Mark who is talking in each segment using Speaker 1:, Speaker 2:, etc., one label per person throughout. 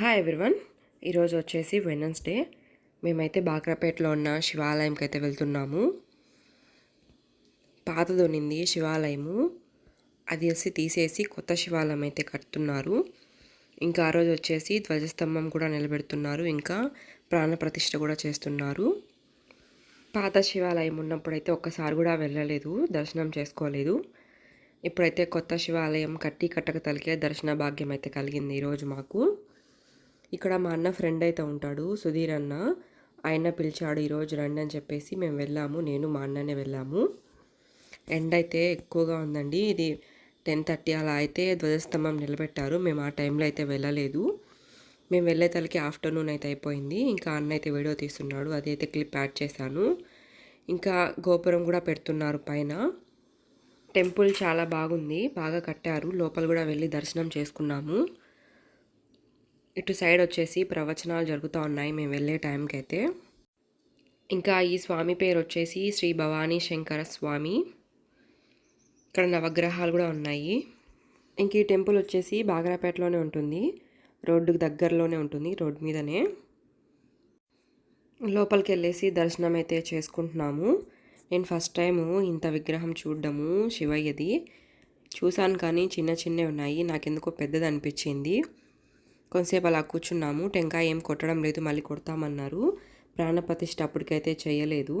Speaker 1: Hi everyone ఈరోజు వచ్చేసి Wednesday మేమైతే బాగ్రాపేటలో ఉన్న శివాలయంకి అయితే వెళ్తున్నాము. పాతది శివాలయము. అది వచ్చి తీసేసి కొత్త శివాలయం అయితే కడుతున్నారు. ఇంకా ఆ రోజు వచ్చేసి ధ్వజస్తంభం కూడా నిలబెడుతున్నారు. ఇంకా ప్రాణప్రతిష్ఠ కూడా చేస్తున్నారు. పాత శివాలయం ఉన్నప్పుడైతే ఒక్కసారి కూడా వెళ్ళలేదు దర్శనం చేసుకోలేదు. ఇప్పుడైతే కొత్త శివాలయం కట్టి కట్టక తలికే దర్శన భాగ్యం అయితే కలిగింది ఈరోజు మాకు. ఇక్కడ మా అన్న ఫ్రెండ్ అయితే ఉంటాడు సుధీర్ అన్న. ఆయన పిలిచాడు ఈరోజు రండి అని చెప్పేసి మేము వెళ్ళాము. నేను మా అన్ననే వెళ్ళాము. ఎండ్ అయితే ఎక్కువగా ఉందండి. ఇది టెన్ థర్టీ అలా అయితే ధ్వజస్తంభం నిలబెట్టారు. మేము ఆ టైంలో అయితే వెళ్ళలేదు. మేము వెళ్ళే తలకి ఆఫ్టర్నూన్ అయితే అయిపోయింది. ఇంకా అన్న అయితే వీడియో తీస్తున్నాడు. అది అయితే క్లిప్ యాడ్ చేశాను. ఇంకా గోపురం కూడా పెడుతున్నారు పైన. టెంపుల్ చాలా బాగుంది. బాగా కట్టారు. లోపల కూడా వెళ్ళి దర్శనం చేసుకున్నాము. ఇటు సైడ్ వచ్చేసి ప్రవచనాలు జరుగుతూ ఉన్నాయి మేము వెళ్ళే టైంకి అయితే ఇంకా ఈ స్వామి పేరు వచ్చేసి శ్రీ భవానీ శంకర స్వామి. ఇక్కడ నవగ్రహాలు కూడా ఉన్నాయి. ఇంక ఈ టెంపుల్ వచ్చేసి బాగరాపేటలోనే ఉంటుంది. రోడ్డుకు దగ్గరలోనే ఉంటుంది రోడ్డు మీదనే. లోపలికి వెళ్ళేసి దర్శనం అయితే చేసుకుంటున్నాము. నేను ఫస్ట్ టైము ఇంత విగ్రహం చూడడము శివయ్యది. చూశాను కానీ చిన్న చిన్నవి ఉన్నాయి నాకెందుకో పెద్దది అనిపించింది కొంతసేపు అలా కూర్చున్నాము. టెంకాయ ఏం కొట్టడం లేదు మళ్ళీ కొడతామన్నారు. ప్రాణప్రతిష్ఠ అప్పటికైతే చేయలేదు.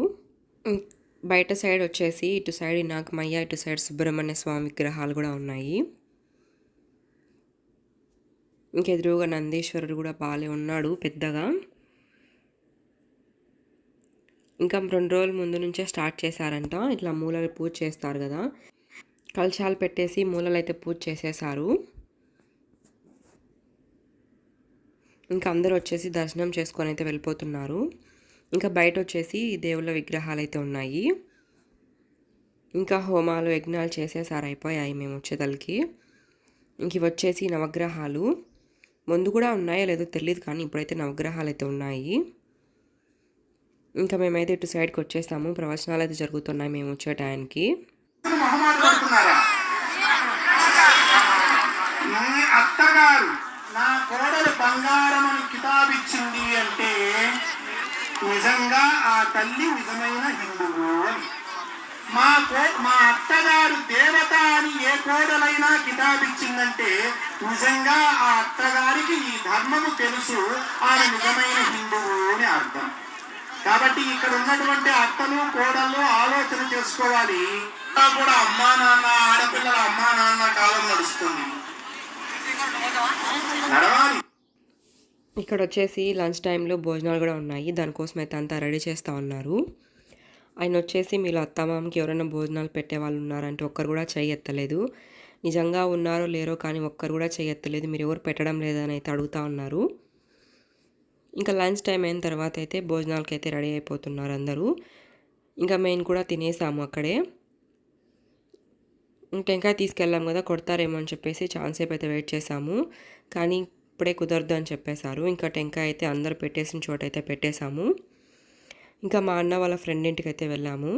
Speaker 1: బయట సైడ్ వచ్చేసి ఇటు సైడ్ నాగమయ్య ఇటు సైడ్ సుబ్రహ్మణ్య స్వామి విగ్రహాలు కూడా ఉన్నాయి. ఇంకెదురుగా నందీశ్వరుడు కూడా బాగాలే ఉన్నాడు పెద్దగా. ఇంకా రెండు రోజుల ముందు నుంచే స్టార్ట్ చేశారంట. ఇట్లా మూలలు పూజ చేస్తారు కదా. కలశాలు పెట్టేసి మూలలు అయితే పూజ చేసేసారు ఇంకా అందరూ వచ్చేసి దర్శనం చేసుకొని అయితే వెళ్ళిపోతున్నారు. ఇంకా బయట వచ్చేసి దేవుళ్ళ విగ్రహాలు అయితే ఉన్నాయి. ఇంకా హోమాలు యజ్ఞాలు చేసేసారు అయిపోయాయి మేము వచ్చేదలకి. ఇంక ఇవి వచ్చేసి నవగ్రహాలు. ముందు కూడా ఉన్నాయో లేదో తెలియదు కానీ ఇప్పుడైతే నవగ్రహాలు అయితే ఉన్నాయి. ఇంకా మేమైతే ఇటు సైడ్కి వచ్చేసాము. ప్రవచనాలు అయితే జరుగుతున్నాయి మేము వచ్చే టైంకి.
Speaker 2: అత్తగారు. నా కోడలు బంగారం అని కితాబిచ్చింది అంటే నిజంగా ఆ తల్లి నిజమైన హిందువు అని. మా కో మా అత్తగారు దేవత అని ఏ కోడలైనా కితాబిచ్చిందంటే నిజంగా ఆ అత్తగారికి ఈ ధర్మము తెలుసు ఆమె నిజమైన హిందువు అని అర్థం. కాబట్టి ఇక్కడ ఉన్నటువంటి అత్తలు కోడళ్ళు ఆలోచన చేసుకోవాలి. కూడా అమ్మా నాన్న ఆడపిల్లల అమ్మా నాన్న కాలం నడుస్తుంది. నడవాలి.
Speaker 1: ఇక్కడ వచ్చేసి లంచ్ టైంలో భోజనాలు కూడా ఉన్నాయి. దానికోసం అయితే అంతా రెడీ చేస్తూ ఉన్నారు. ఆయన వచ్చేసి మీరు అత్తమామకి ఎవరైనా భోజనాలు పెట్టే వాళ్ళు ఉన్నారంటే ఒక్కరు కూడా చేయెత్తలేదు ఎత్తలేదు. నిజంగా ఉన్నారో లేరో కానీ ఒక్కరు కూడా చేయెత్తలేదు ఎత్తలేదు. మీరు ఎవరు పెట్టడం లేదని అయితే అడుగుతూ ఉన్నారు. ఇంకా లంచ్ టైం అయిన తర్వాత అయితే భోజనాలకి అయితే రెడీ అయిపోతున్నారు అందరూ. ఇంకా మేము కూడా తినేసాము అక్కడే. టెంకాయ తీసుకెళ్ళాం కదా కొడతారేమో అని చెప్పేసి ఛాన్సేపు అయితే వెయిట్ చేసాము కానీ ఇప్పుడే కుదరదు అని చెప్పేశారు. ఇంకా టెంకాయ అయితే అందరు పెట్టేసిన చోట అయితే పెట్టేశాము. ఇంకా మా అన్న వాళ్ళ ఫ్రెండ్ ఇంటికి అయితే వెళ్ళాము.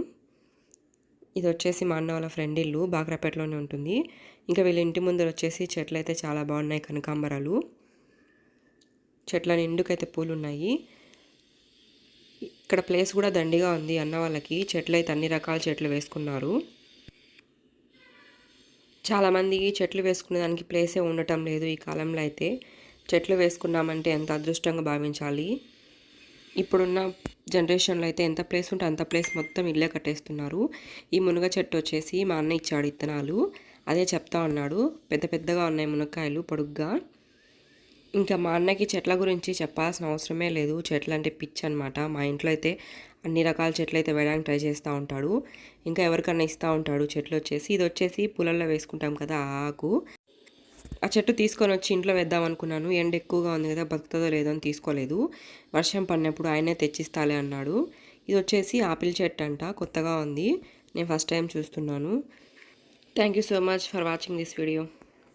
Speaker 1: ఇది వచ్చేసి మా అన్న వాళ్ళ ఫ్రెండ్ ఇల్లు బాగ్రాపేటలోనే ఉంటుంది. ఇంకా వీళ్ళ ఇంటి ముందర వచ్చేసి చెట్లు అయితే చాలా బాగున్నాయి కనకాంబరాలు. చెట్ల నిండుకైతే పూలు ఉన్నాయి ఇక్కడ ప్లేస్ కూడా దండిగా ఉంది అన్న వాళ్ళకి. చెట్లు అయితే అన్ని రకాల చెట్లు వేసుకున్నారు. చాలామంది చెట్లు వేసుకునే దానికి ప్లేసే ఉండటం లేదు ఈ కాలంలో అయితే. చెట్లు వేసుకున్నామంటే ఎంత అదృష్టంగా భావించాలి? ఇప్పుడున్న జనరేషన్లో అయితే ఎంత ప్లేస్ ఉంటే అంత ప్లేస్ మొత్తం ఇల్లే కట్టేస్తున్నారు. ఈ మునగ చెట్టు వచ్చేసి మా అన్న ఇచ్చాడు ఇత్తనాలు. అదే చెప్తా ఉన్నాడు. పెద్ద పెద్దగా ఉన్నాయి మునక్కాయలు పొడుగ్గా. ఇంకా మా అన్నకి చెట్ల గురించి చెప్పాల్సిన అవసరమే లేదు. చెట్లు అంటే పిచ్ అనమాట మా ఇంట్లో అయితే అన్ని రకాల చెట్లు అయితే వేయడానికి ట్రై చేస్తూ ఉంటాడు. ఇంకా ఎవరికన్నా ఇస్తూ ఉంటాడు చెట్లు వచ్చేసి. ఇది వచ్చేసి పూలల్లో వేసుకుంటాం కదా ఆకు. ఆ చెట్టు తీసుకొని వచ్చి ఇంట్లో వేద్దాం అనుకున్నాను. ఎండ ఎక్కువగా ఉంది కదా బతుకుతుందో లేదో అని తీసుకోలేదు. వర్షం పడినప్పుడు ఆయనే తెచ్చిస్తాలే అన్నాడు. ఇది వచ్చేసి ఆపిల్ చెట్టు అంట కొత్తగా ఉంది. నేను ఫస్ట్ టైం చూస్తున్నాను. Thank you so much for watching this video